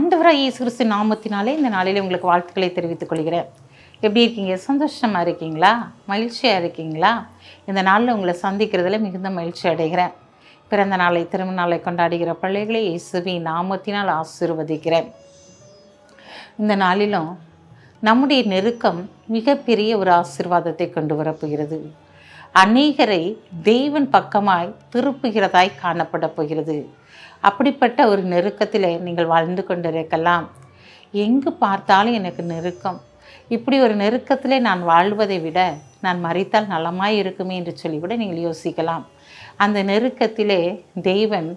இயேசு கிறிஸ்து நாமத்தினாலே இந்த நாளில் உங்களுக்கு வாழ்த்துக்களை தெரிவித்துக் கொள்கிறேன். எப்படி இருக்கீங்க? சந்தோஷமாக இருக்கீங்களா? மகிழ்ச்சியாக இருக்கீங்களா? இந்த நாளில் உங்களை சந்திக்கிறதுல மிகுந்த மகிழ்ச்சி அடைகிறேன். பிறந்த நாளை திருமண நாளை கொண்டாடுகிற பிள்ளைகளை இயேசுவி நாமத்தினால் ஆசிர்வதிக்கிறேன். இந்த நாளிலும் நம்முடைய நெருக்கம் மிகப்பெரிய ஒரு ஆசீர்வாதத்தை கொண்டு வரப்போகிறது. அநேகரை தெய்வன் பக்கமாய் திருப்புகிறதாய் காணப்பட போகிறது. அப்படிப்பட்ட ஒரு நெருக்கத்தில் நீங்கள் வாழ்ந்து கொண்டிருக்கலாம். எங்கு பார்த்தாலும் எனக்கு நெருக்கம். இப்படி ஒரு நெருக்கத்திலே நான் வாழ்வதை விட நான் மறித்தால் நலமாய் இருக்குமே என்று சொல்லிவிட கூட நீங்கள் யோசிக்கலாம். அந்த நெருக்கத்திலே தெய்வன்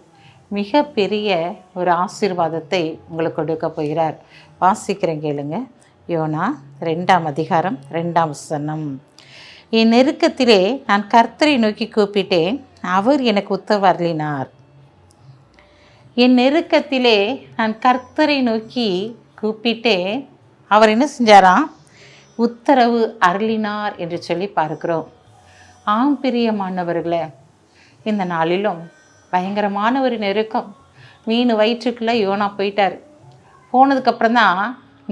மிக பெரிய ஒரு ஆசீர்வாதத்தை உங்களுக்கு கொடுக்க போகிறார். வாசிக்கிறேன் கேளுங்க. யோனா ரெண்டாம் அதிகாரம் ரெண்டாம் சனம் என் நெருக்கத்திலே நான் கர்த்தரை நோக்கி கூப்பிட்டேன். அவர் எனக்கு உத்தரவருளினார் என் நெருக்கத்திலே நான் கர்த்தரை நோக்கி கூப்பிட்டேன். அவர் என்ன செஞ்சாராம் உத்தரவு அருளினார் என்று சொல்லி பார்க்கிறோம். ஆம் பிரியமானவர்களே இந்த நாளிலும் பயங்கரமான ஒரு நெருக்கம். மீன் வயிற்றுக்குள்ளே யோனா போயிட்டார். போனதுக்கப்புறம் தான்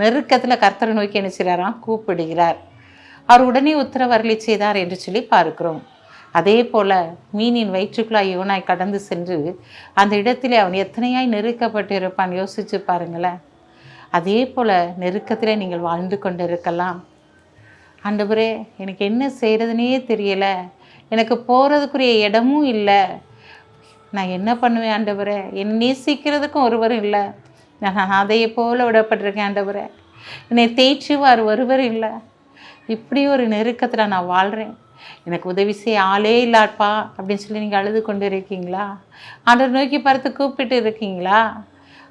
நெருக்கத்தில் கர்த்தரை நோக்கி என்ன செய்கிறாராம் கூப்பிடுகிறார். அவர் உடனே உத்தரவு அருளி செய்தார் என்று சொல்லி பார்க்கிறோம். அதே போல மீனின் வயிற்றுக்குள்ளாய் யோனாய் கடந்து சென்று அந்த இடத்திலே அவன் எத்தனையாய் நெருக்கப்பட்டு இருப்பான் யோசிச்சு பாருங்களேன். அதே போல நெருக்கத்திலே நீங்கள் வாழ்ந்து கொண்டு இருக்கலாம் ஆண்டவரே எனக்கு என்ன செய்கிறதுனே தெரியலை. எனக்கு போகிறதுக்குரிய இடமும் இல்லை. நான் என்ன பண்ணுவேன் ஆண்டவரே? என்னை நேசிக்கிறதுக்கும் ஒருவரும் இல்லை. நான் அதையை போல விடப்பட்டிருக்கேன் ஆண்டவரே. என்னை தேய்ச்சுவார் ஒருவர் இல்லை. இப்படி ஒரு நெருக்கத்தில் நான் வாழ்கிறேன் எனக்கு உதவி செய்ய ஆளே இல்லாப்பா அப்படின்னு சொல்லி நீங்கள் அழுது கொண்டு இருக்கீங்களா? ஆண்டவர் நோக்கி பார்த்து கூப்பிட்டு இருக்கீங்களா?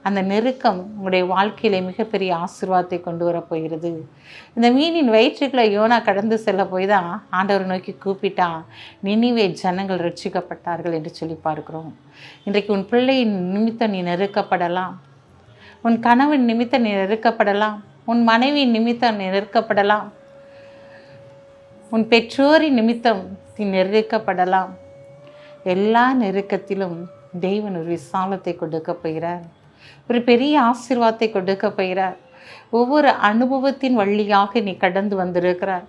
அந்த நெருக்கம் உங்களுடைய வாழ்க்கையில மிகப்பெரிய ஆசிர்வாதத்தை கொண்டு வரப்போகிறது இந்த மீனின் வயிற்றுக்குள்ள யோனா கடந்து செல்ல போய் தான் ஆண்டவர் நோக்கி கூப்பிட்டான் நினைவே ஜனங்கள் ரட்சிக்கப்பட்டார்கள் என்று சொல்லி பார்க்கிறோம். இன்றைக்கு உன் பிள்ளையின் நிமித்தம் நீ நெருக்கப்படலாம். உன் கணவன் நிமித்தம் நீ நெருக்கப்படலாம். உன் மனைவியின் நிமித்தம் நீ நெருக்கப்படலாம். உன் பெற்றோரின் நிமித்தம் நீ நெருக்கப்படலாம் எல்லா நெருக்கத்திலும் தெய்வன் ஒரு விசாலத்தை கொடுக்க போகிறார். ஒரு பெரிய ஆசீர்வாதத்தை கொடுக்க போகிறார். ஒவ்வொரு அனுபவத்தின் வழியாக நீ கடந்து வந்திருக்கிறார்.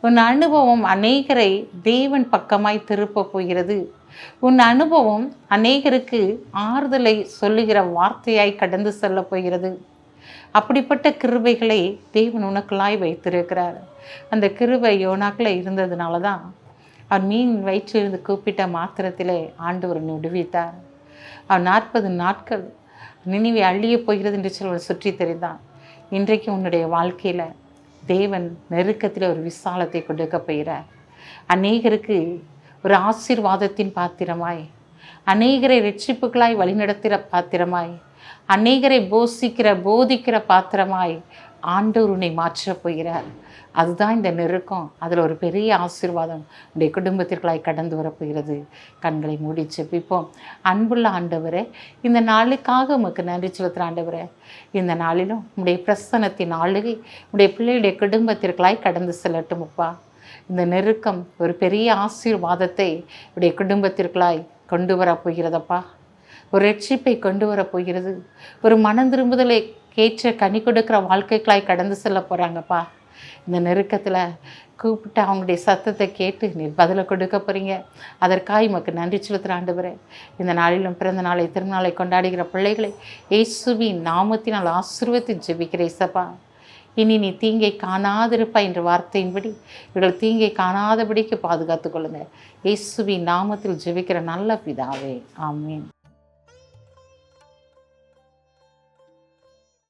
உன் அனுபவம் அநேகரை தேவன் பக்கமாய் திருப்ப போகிறது. உன் அனுபவம் அநேகருக்கு ஆறுதலை சொல்லுகிற வார்த்தையாய் கடந்து செல்ல போகிறது. அப்படிப்பட்ட கிருபைகளை தேவன் உனக்குள்ளாய் வைத்திருக்கிறார். அந்த கிருபை யோனாக்கில் இருந்ததுனால தான் அவர் மீன் வயிற்றிலிருந்து கூப்பிட்ட மாத்திரத்திலே ஆண்டவர் விடுவித்தார். அவன் நாற்பது நாட்கள் நினைவை அழிய போகிறது என்று சொல்லி சுற்றி தெரிந்தான். இன்றைக்கு உன்னுடைய வாழ்க்கையில் தேவன் நெருக்கத்தில் ஒரு விசாலத்தை கொடுக்க போகிறார். அநேகருக்கு ஒரு ஆசீர்வாதத்தின் பாத்திரமாய் அநேகரை ரட்சிப்புகளாய் வழிநடத்துகிற பாத்திரமாய் அநேகரை போஷிக்கிற போதிக்கிற பாத்திரமாய் ஆண்டவர் உன்னை மாற்றப் போகிறார். அதுதான் இந்த நெருக்கம். அதில் ஒரு பெரிய ஆசீர்வாதம் உடைய குடும்பத்திற்குள்ளாய் கடந்து வரப்போகிறது. கண்களை மூடி செப்பிப்போம் அன்புள்ள ஆண்டவரே இந்த நாளுக்காக உமக்கு நன்றி செலுத்துகிற ஆண்டவரே இந்த நாளிலும் உடைய பிரசனத்தின் ஆளுகை உடைய பிள்ளையுடைய குடும்பத்திற்குள்ளாய் கடந்து செல்லட்டும் அப்பா. இந்த நெருக்கம் ஒரு பெரிய ஆசீர்வாதத்தை உடைய குடும்பத்திற்குள்ளாய் கொண்டு வரப்போகிறதப்பா ஒரு ரட்சிப்பை கொண்டு வர போகிறது. ஒரு மனம் திரும்புதலை கேற்ற கனி கொடுக்குற வாழ்க்கைகளாய் கடந்து செல்ல போகிறாங்கப்பா இந்த நெருக்கத்தில் கூப்பிட்டு அவங்களுடைய சத்தத்தை கேட்டு நீர் பதிலை கொடுக்க போகிறீங்க அதற்காக உமக்கு நன்றி செலுத்துகிற ஆண்டவரே. இந்த நாளிலும் பிறந்த நாளை திருநாளை கொண்டாடுகிற பிள்ளைகளை இயேசுவின் நாமத்தினால் ஆசீர்வத்தை ஜெபிக்கிற இசப்பா இனி நீ தீங்கை காணாதிருப்பா என்ற வார்த்தையின்படி இவர்கள் தீங்கை காணாதபடிக்கு பாதுகாத்து கொள்ளுங்க. இயேசுவின் நாமத்தில் ஜெபிக்கிற நல்ல பிதாவே. ஆமீன்.